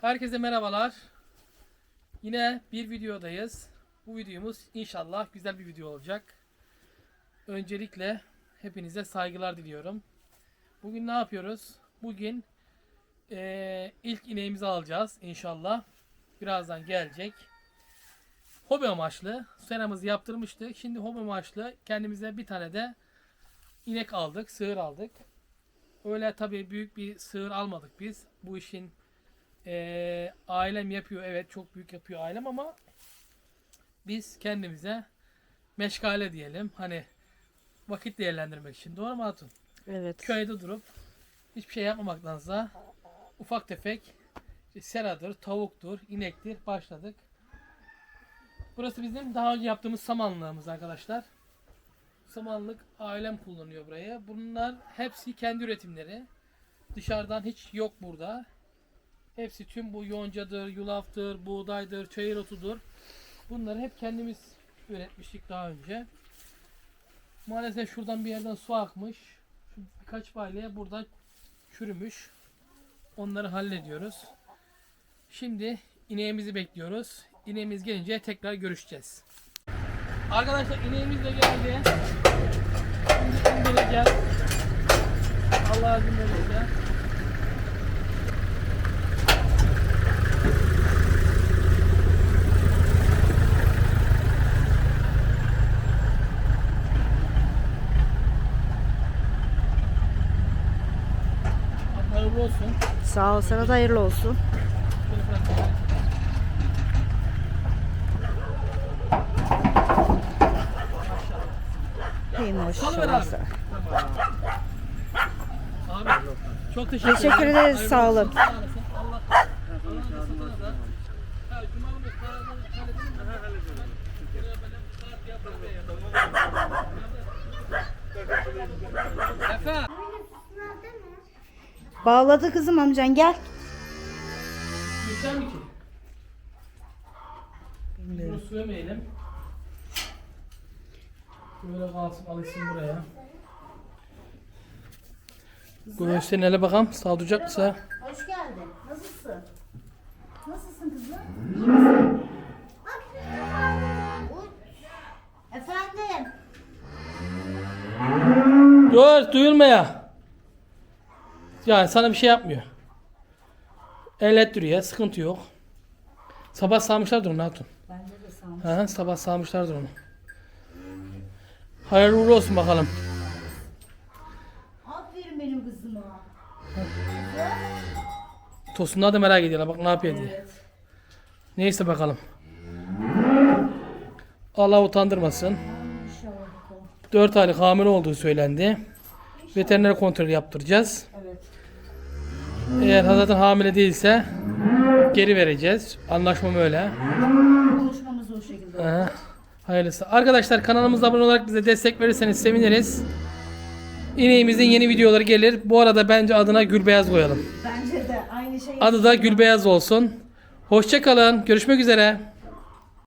Herkese merhabalar. Yine bir videodayız. Bu videomuz inşallah güzel bir video olacak. Öncelikle hepinize saygılar diliyorum. Bugün ne yapıyoruz? Bugün eee, ilk ineğimizi alacağız inşallah. Birazdan gelecek. Hobi amaçlı. Seramızı yaptırmıştık. Şimdi hobi amaçlı kendimize bir tane de inek aldık, sığır aldık. Öyle tabii büyük bir sığır almadık biz. Bu işin eee, ailem yapıyor. Evet çok büyük yapıyor ailem ama biz kendimize meşgale diyelim. Hani vakit değerlendirmek için. Doğru mu Hatun? Evet. Köyde durup hiçbir şey yapmamaktansa ufak tefek işte seradır, tavuktur, inektir başladık. Burası bizim daha önce yaptığımız samanlığımız arkadaşlar. Samanlık ailem kullanıyor burayı. Bunlar hepsi kendi üretimleri. Dışarıdan hiç yok burada. Hepsi tüm bu yoncadır, yulaftır, buğdaydır, çayır otudur. Bunları hep kendimiz üretmiştik daha önce. Maalesef şuradan bir yerden su akmış. Şu birkaç balyaya burada çürümüş. Onları hallediyoruz. Şimdi ineğimizi bekliyoruz. İneğimiz gelince tekrar görüşeceğiz. Arkadaşlar ineğimiz de geldi. Şimdi indireceğiz. Allah izin verirse. Hayırlı olsun. Sağ ol sana da hayırlı olsun. Salıver maşallah. abi. çok teşekkür, Teşekkür ederim. ederiz, sağ olun. sağ olasın. Allah Allah sana da. Ha, Cuma günü paranızı halledin mi? Şuraya böyle kart yapalım ya. Efe. Bağladı kızım amcan gel. Geçer mi ki? Bunu sürmeyelim. Böyle kalsın alışsın buraya. Göğüsten ele bakalım. Sağducaksa. Hoş geldin. Nasılsın? Nasılsın kızım? İyi misin? Bak. Uy. Efendim. Dur duyulmaya. Yani sana bir şey yapmıyor. El duruyor. Sıkıntı yok. Sabah sağmışlardır onu Hatun. Bende de sağ Ha, sabah sağmışlardır onu. Hayırlı uğurlu olsun bakalım. Aferin benim kızıma. Tosunlar da merak ediyorlar bak ne yapıyor diye. Evet. Neyse bakalım. Allah utandırmasın. İnşallah bakalım. 4 aylık hamile olduğu söylendi. Veteriner kontrolü yaptıracağız. Eğer zaten hamile değilse geri vereceğiz. Anlaşmam öyle. Konuşmamız o şekilde. Aha, hayırlısı. Arkadaşlar kanalımıza abone olarak bize destek verirseniz seviniriz. İneğimizin yeni videoları gelir. Bu arada bence adına Gülbeyaz koyalım. Bence de aynı şey. Adı da Gülbeyaz olsun. Hoşçakalın. Görüşmek üzere.